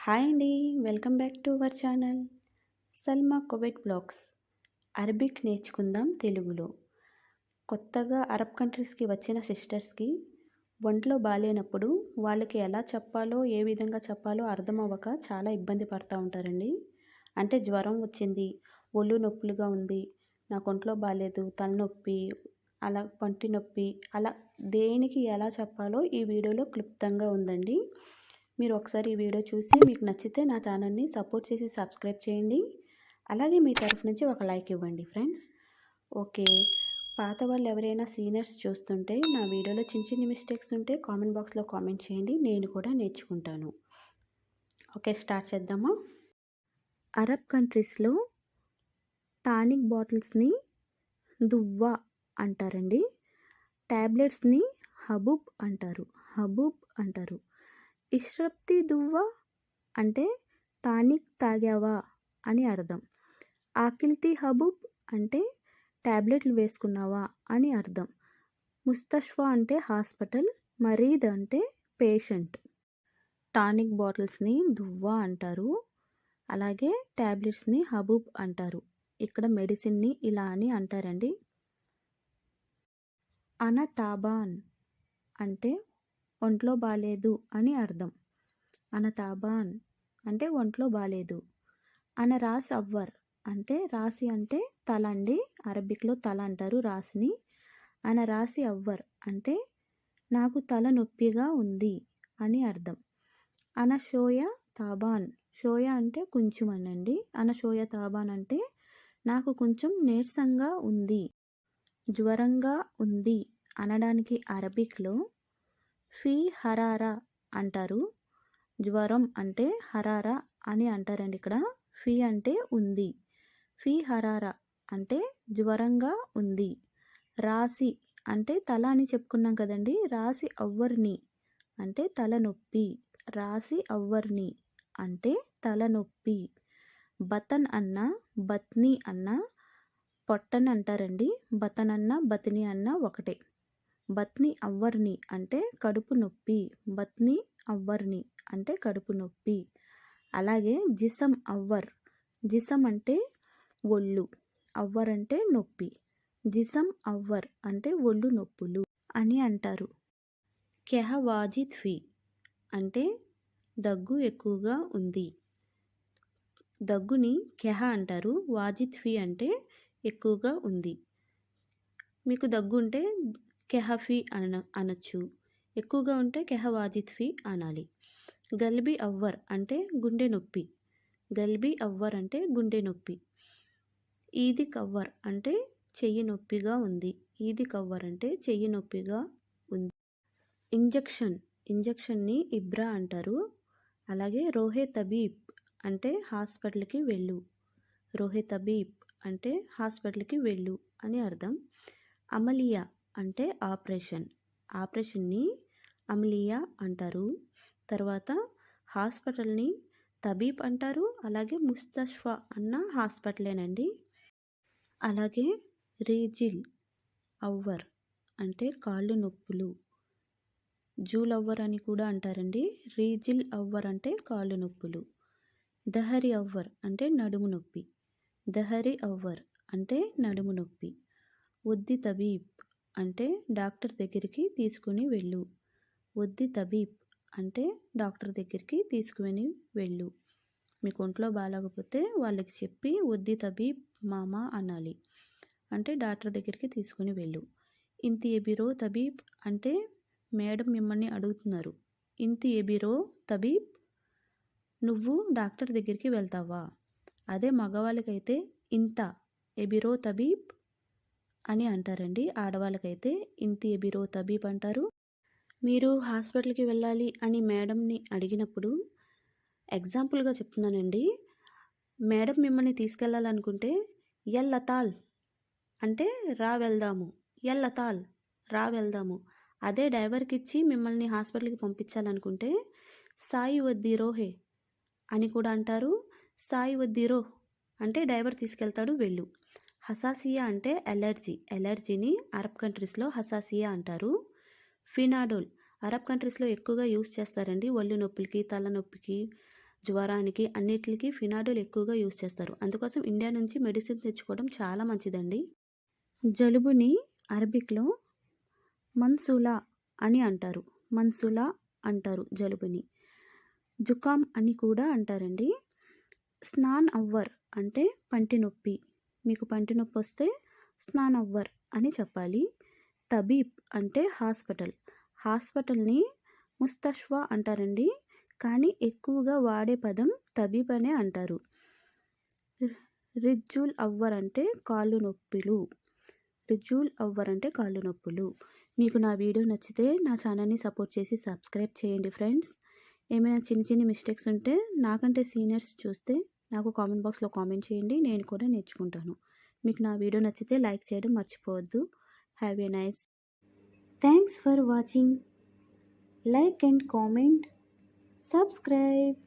Hi అండి welcome back to our channel. Salma కొవెట్ blogs. Arabic నేర్చుకుందాం తెలుగులో. కొత్తగా అరబ్ కంట్రీస్కి వచ్చిన సిస్టర్స్కి ఒంట్లో బాగాలేనప్పుడు వాళ్ళకి ఎలా చెప్పాలో ఏ విధంగా చెప్పాలో అర్థం అవ్వక చాలా ఇబ్బంది పడుతూ ఉంటారండి. అంటే జ్వరం వచ్చింది ఒళ్ళు నొప్పులుగా ఉంది నాకు ఒంట్లో బాగాలేదు తలనొప్పి అలా పంటి నొప్పి అలా దేనికి ఎలా చెప్పాలో ఈ వీడియోలో క్లుప్తంగా ఉందండి. మీరు ఒకసారి ఈ వీడియో చూసి మీకు నచ్చితే నా ఛానల్ని సపోర్ట్ చేసి సబ్స్క్రైబ్ చేయండి. అలాగే మీ తరఫు నుంచి ఒక లైక్ ఇవ్వండి ఫ్రెండ్స్. ఓకే. పాత వాళ్ళు ఎవరైనా సీనియర్స్ చూస్తుంటే నా వీడియోలో చిన్న చిన్న మిస్టేక్స్ ఉంటే కామెంట్ బాక్స్లో కామెంట్ చేయండి. నేను కూడా నేర్చుకుంటాను. ఓకే స్టార్ట్ చేద్దామా? అరబ్ కంట్రీస్లో టానిక్ బాటిల్స్ని దువ్వా అంటారండి. ట్యాబ్లెట్స్ని హబూబ్ అంటారు. హబూబ్ అంటారు. ఇష్రప్తి దువ్వా అంటే టానిక్ తాగావా అని అర్థం. ఆకిల్తి హబూబ్ అంటే ట్యాబ్లెట్లు వేసుకున్నావా అని అర్థం. ముస్తష్వా అంటే హాస్పిటల్ మరీద్ అంటే పేషెంట్. టానిక్ బాటిల్స్ని దువ్వా అంటారు. అలాగే ట్యాబ్లెట్స్ని హబూబ్ అంటారు. ఇక్కడ మెడిసిన్ని ఇలా అని అంటారండి. అనతాబాన్ అంటే ఒంట్లో బాగాలేదు అని అర్థం. అనతాబాన్ అంటే ఒంట్లో బాగాలేదు అనరాస్ అవ్వర్ అంటే రాసి అంటే తల అండి. అరబిక్లో తల అంటారు రాసిని. అనరాసి అవ్వర్ అంటే నాకు తల నొప్పిగా ఉంది అని అర్థం. అన షోయ తాబాన్. షోయ అంటే కొంచెం అనండి. అన షోయ తాబాన్ అంటే నాకు కొంచెం నీరసంగా ఉంది జ్వరంగా ఉంది అనడానికి అరబిక్లో ఫీ హరారా అంటారు. జ్వరం అంటే హరారా అని అంటారండి ఇక్కడ. ఫీ అంటే ఉంది. ఫీ హరారా అంటే జ్వరంగా ఉంది. రాసి అంటే తల అని చెప్పుకున్నాం కదండి. రాసి అవ్వర్ని అంటే తలనొప్పి. రాసి అవ్వర్ని అంటే తలనొప్పి. బతన్ అన్న బత్ని అన్న పొట్టన్ అంటారండి. బతన్ అన్న బతిని అన్న ఒకటే. బత్ని అవ్వర్ని అంటే కడుపు నొప్పి. బత్ని అవ్వర్ని అంటే కడుపు నొప్పి. అలాగే జిసం అవ్వర్. జిసం అంటే ఒళ్ళు. అవ్వర్ అంటే నొప్పి. జిసం అవ్వర్ అంటే ఒళ్ళు నొప్పులు అని అంటారు. కెహ వాజిద్ ఫీ అంటే దగ్గు ఎక్కువగా ఉంది. దగ్గుని కెహ అంటారు. వాజిద్ ఫీ అంటే ఎక్కువగా ఉంది. మీకు దగ్గు ఉంటే కెహఫీ అన అనొచ్చు. ఎక్కువగా ఉంటే కెహ ఫీ అనాలి. గల్బీ అవ్వర్ అంటే గుండె నొప్పి. గల్బీ అవ్వర్ అంటే గుండె నొప్పి. ఈది కవ్వర్ అంటే చెయ్యి నొప్పిగా ఉంది. ఈది కవ్వర్ అంటే చెయ్యి నొప్పిగా ఉంది. ఇంజక్షన్ ఇంజక్షన్ని ఇబ్రా అంటారు. అలాగే రోహే తబీబ్ అంటే హాస్పిటల్కి వెళ్ళు. రోహే తబీబ్ అంటే హాస్పిటల్కి వెళ్ళు అని అర్థం. అమలియా అంటే ఆపరేషన్. ఆపరేషన్ని అమిలియా అంటారు. తర్వాత హాస్పిటల్ని తబీబ్ అంటారు. అలాగే ముస్తష్ఫా అన్న హాస్పిటలేనండి. అలాగే రీజిల్ అవ్వర్ అంటే కాళ్ళు నొప్పులు. జూల్ అవ్వర్ అని కూడా అంటారండి. రీజిల్ అవ్వర్ అంటే కాళ్ళు నొప్పులు. దహరి అవ్వర్ అంటే నడుము నొప్పి. దహరి అవ్వర్ అంటే నడుము నొప్పి. ఒద్ది తబీబ్ అంటే డాక్టర్ దగ్గరికి తీసుకుని వెళ్ళు. వద్ది తబీబ్ అంటే డాక్టర్ దగ్గరికి తీసుకుని వెళ్ళు. మీకు ఒంట్లో బాగాలేకపోతే వాళ్ళకి చెప్పి వద్ది తబీబ్ మామ అనాలి. అంటే డాక్టర్ దగ్గరికి తీసుకుని వెళ్ళు. ఇంతి ఎబిరో తబీబ్ అంటే మేడం మిమ్మల్ని అడుగుతున్నారు. ఇంతి ఎబిరో తబీబ్? నువ్వు డాక్టర్ దగ్గరికి వెళ్తావా? అదే మగవాళ్ళకైతే ఇంత ఎబిరో తబీబ్? అని అంటారండి. ఆడవాళ్ళకైతే ఇంతి ఎబిరో తబీబ్ అంటారు. మీరు హాస్పిటల్కి వెళ్ళాలి అని మేడంని అడిగినప్పుడు ఎగ్జాంపుల్గా చెప్తున్నానండి. మేడం మిమ్మల్ని తీసుకెళ్ళాలనుకుంటే ఎల్లతాల్ అంటే రా వెళ్దాము ఎల్లతాల్ రా వెళ్దాము. అదే డ్రైవర్కి ఇచ్చి మిమ్మల్ని హాస్పిటల్కి పంపించాలనుకుంటే సాయి వద్ది రోహే అని కూడా అంటారు. సాయి వద్ది రోహ్ అంటే డ్రైవర్ తీసుకెళ్తాడు వెళ్ళు. హసాసియా అంటే ఎలర్జీ. ఎలర్జీని అరబ్ కంట్రీస్లో హసాసియా అంటారు. ఫినాడోల్. అరబ్ కంట్రీస్లో ఎక్కువగా యూస్ చేస్తారండి. ఒళ్ళు నొప్పులకి తలనొప్పికి జ్వరానికి అన్నిటికి ఫినాడోల్ ఎక్కువగా యూస్ చేస్తారు. అందుకోసం ఇండియా నుంచి మెడిసిన్ తెచ్చుకోవడం చాలా మంచిదండి. జలుబుని అరబిక్లో మన్సులా అని అంటారు. మన్సులా అంటారు జలుబుని. జుకామ్ అని కూడా అంటారండి. స్నాన్ అవ్వర్ అంటే పంటి నొప్పి. మీకు పంటి నొప్పి వస్తే స్నానవ్వర్ అని చెప్పాలి. తబీబ్ అంటే హాస్పిటల్. హాస్పిటల్ని ముస్తష్వా అంటారండి. కానీ ఎక్కువగా వాడే పదం తబీబ్ అనే అంటారు. రిజ్జుల్ అవ్వర్ అంటే కాళ్ళు నొప్పులు. రిజ్జుల్ అవ్వర్ అంటే కాళ్ళు నొప్పులు. మీకు నా వీడియో నచ్చితే నా ఛానల్ని సపోర్ట్ చేసి సబ్స్క్రైబ్ చేయండి ఫ్రెండ్స్. ఏమైనా చిన్న చిన్న మిస్టేక్స్ ఉంటే నాకంటే సీనియర్స్ చూస్తే నాకు కామెంట్ బాక్స్లో కామెంట్ చేయండి. నేను కూడా నేర్చుకుంటాను. మీకు నా వీడియో నచ్చితే లైక్ చేయడం మర్చిపోవద్దు. Have a nice thanks for watching like and comment subscribe